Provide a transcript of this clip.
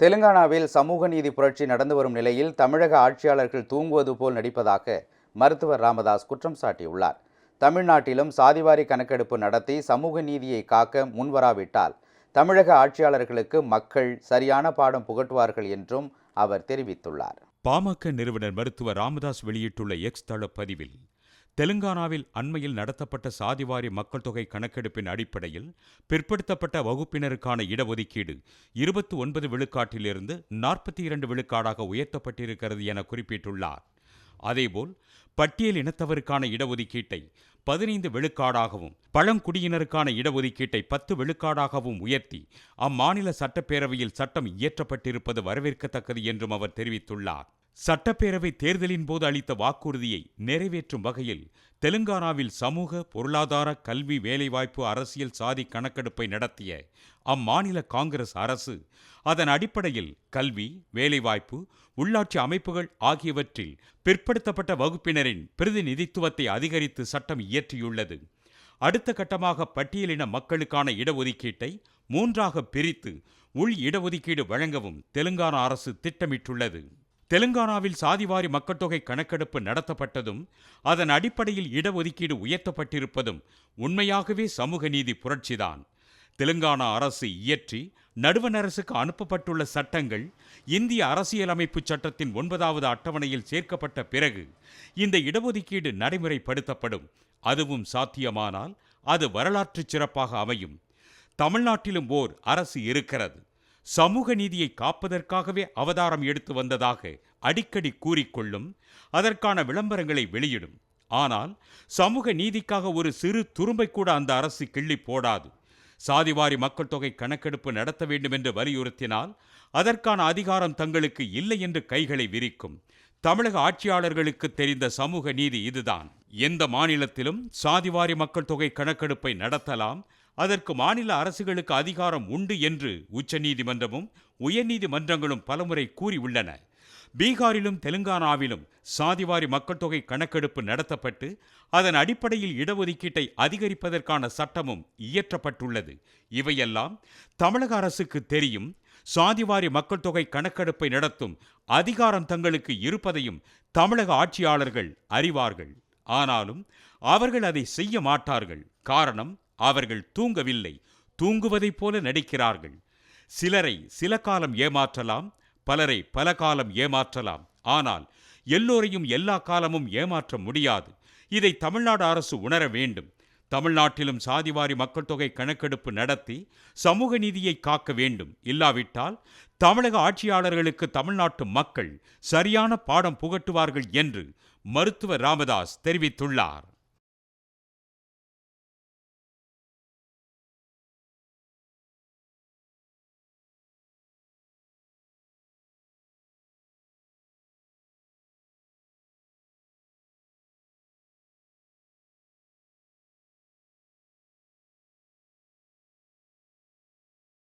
தெலுங்கானாவில் சமூக நீதி புரட்சி நடந்து வரும் நிலையில் தமிழக ஆட்சியாளர்கள் தூங்குவது போல் நடிப்பதாக மருத்துவர் ராமதாஸ் குற்றம் சாட்டியுள்ளார். தமிழ்நாட்டிலும் சாதிவாரி கணக்கெடுப்பு நடத்தி சமூக நீதியை காக்க முன்வராவிட்டால் தமிழக ஆட்சியாளர்களுக்கு மக்கள் சரியான பாடம் புகட்டுவார்கள் என்றும் அவர் தெரிவித்துள்ளார். பாமக நிறுவனர் மருத்துவர் ராமதாஸ் வெளியிட்டுள்ள எக்ஸ் தள பதிவில் தெலுங்கானாவில் அண்மையில் நடத்தப்பட்ட சாதிவாரி மக்கள் தொகை கணக்கெடுப்பின் அடிப்படையில் பிற்படுத்தப்பட்ட வகுப்பினருக்கான இடஒதுக்கீடு இருபத்தி ஒன்பது விழுக்காட்டிலிருந்து நாற்பத்தி இரண்டு விழுக்காடாக உயர்த்தப்பட்டிருக்கிறது என குறிப்பிட்டுள்ளார். அதேபோல் பட்டியல் இனத்தவருக்கான இடஒதுக்கீட்டை பதினைந்து விழுக்காடாகவும் பழங்குடியினருக்கான இடஒதுக்கீட்டை பத்து விழுக்காடாகவும் உயர்த்தி அம்மாநில சட்டப்பேரவையில் சட்டம் இயற்றப்பட்டிருப்பது வரவேற்கத்தக்கது என்றும் அவர் தெரிவித்துள்ளார். சட்டப்பேரவை தேர்தலின் போது அளித்த வாக்குறுதியை நிறைவேற்றும் வகையில் தெலுங்கானாவில் சமூக பொருளாதார கல்வி வேலைவாய்ப்பு அரசியல் சாதி கணக்கெடுப்பை நடத்திய அம்மாநில காங்கிரஸ் அரசு அதன் அடிப்படையில் கல்வி வேலைவாய்ப்பு உள்ளாட்சி அமைப்புகள் ஆகியவற்றில் பிற்படுத்தப்பட்ட வகுப்பினரின் பிரதிநிதித்துவத்தை அதிகரித்து சட்டம் இயற்றியுள்ளது. அடுத்த கட்டமாக பட்டியலின மக்களுக்கான இடஒதுக்கீட்டை மூன்றாக பிரித்து உள் இடஒதுக்கீடு வழங்கவும் தெலுங்கானா அரசு திட்டமிட்டுள்ளது. தெலுங்கானாவில் சாதிவாரி மக்கட்தொகை கணக்கெடுப்பு நடத்தப்பட்டதும் அதன் அடிப்படையில் இடஒதுக்கீடு உயர்த்தப்பட்டிருப்பதும் உண்மையாகவே சமூக நீதி புரட்சிதான். தெலுங்கானா அரசு இயற்றி நடுவண் அரசுக்கு அனுப்பப்பட்டுள்ள சட்டங்கள் இந்திய அரசியலமைப்பு சட்டத்தின் ஒன்பதாவது அட்டவணையில் சேர்க்கப்பட்ட பிறகு இந்த இடஒதுக்கீடு நடைமுறைப்படுத்தப்படும். அதுவும் சாத்தியமானால் அது வரலாற்று சிறப்பாக அமையும். தமிழ்நாட்டிலும் ஓர் அரசு இருக்கிறது. சமூக நீதியை காப்பதற்காகவே அவதாரம் எடுத்து வந்ததாக அடிக்கடி கூறிக்கொள்ளும் அதற்கான விளம்பரங்களை வெளியிடும். ஆனால் சமூக நீதிக்காக ஒரு சிறு துரும்பை கூட அந்த அரசு கிள்ளி போடாது. சாதிவாரி மக்கள் தொகை கணக்கெடுப்பு நடத்த வேண்டும் என்று வலியுறுத்தினால் அதற்கான அதிகாரம் தங்களுக்கு இல்லை என்று கைகளை விரிக்கும். தமிழக ஆட்சியாளர்களுக்கு தெரிந்த சமூக நீதி இதுதான். எந்த மாநிலத்திலும் சாதிவாரி மக்கள் தொகை கணக்கெடுப்பை நடத்தலாம் அதற்கு மாநில அரசுகளுக்கு அதிகாரம் உண்டு என்று உச்சநீதிமன்றமும் உயர்நீதிமன்றங்களும் பலமுறை கூறியுள்ளன. பீகாரிலும் தெலுங்கானாவிலும் சாதிவாரி மக்கள் தொகை கணக்கெடுப்பு நடத்தப்பட்டு அதன் அடிப்படையில் இடஒதுக்கீட்டை அதிகரிப்பதற்கான சட்டமும் இயற்றப்பட்டுள்ளது. இவையெல்லாம் தமிழக அரசுக்கு தெரியும். சாதிவாரி மக்கள் தொகை கணக்கெடுப்பை நடத்தும் அதிகாரம் தங்களுக்கு இருப்பதையும் தமிழக ஆட்சியாளர்கள் அறிவார்கள். ஆனாலும் அவர்கள் அதை செய்ய மாட்டார்கள். காரணம் அவர்கள் தூங்கவில்லை. தூங்குவதைப் போல நடிக்கிறார்கள். சிலரை சில காலம் ஏமாற்றலாம் பலரை பல காலம் ஏமாற்றலாம். ஆனால் எல்லோரையும் எல்லா காலமும் ஏமாற்ற முடியாது. இதை தமிழ்நாடு அரசு உணர வேண்டும். தமிழ்நாட்டிலும் சாதிவாரி மக்கள் தொகை கணக்கெடுப்பு நடத்தி சமூக நீதியை காக்க வேண்டும். இல்லாவிட்டால் தமிழக ஆட்சியாளர்களுக்கு தமிழ்நாட்டு மக்கள் சரியான பாடம் புகட்டுவார்கள் என்று மருத்துவர் ராமதாஸ் தெரிவித்துள்ளார்.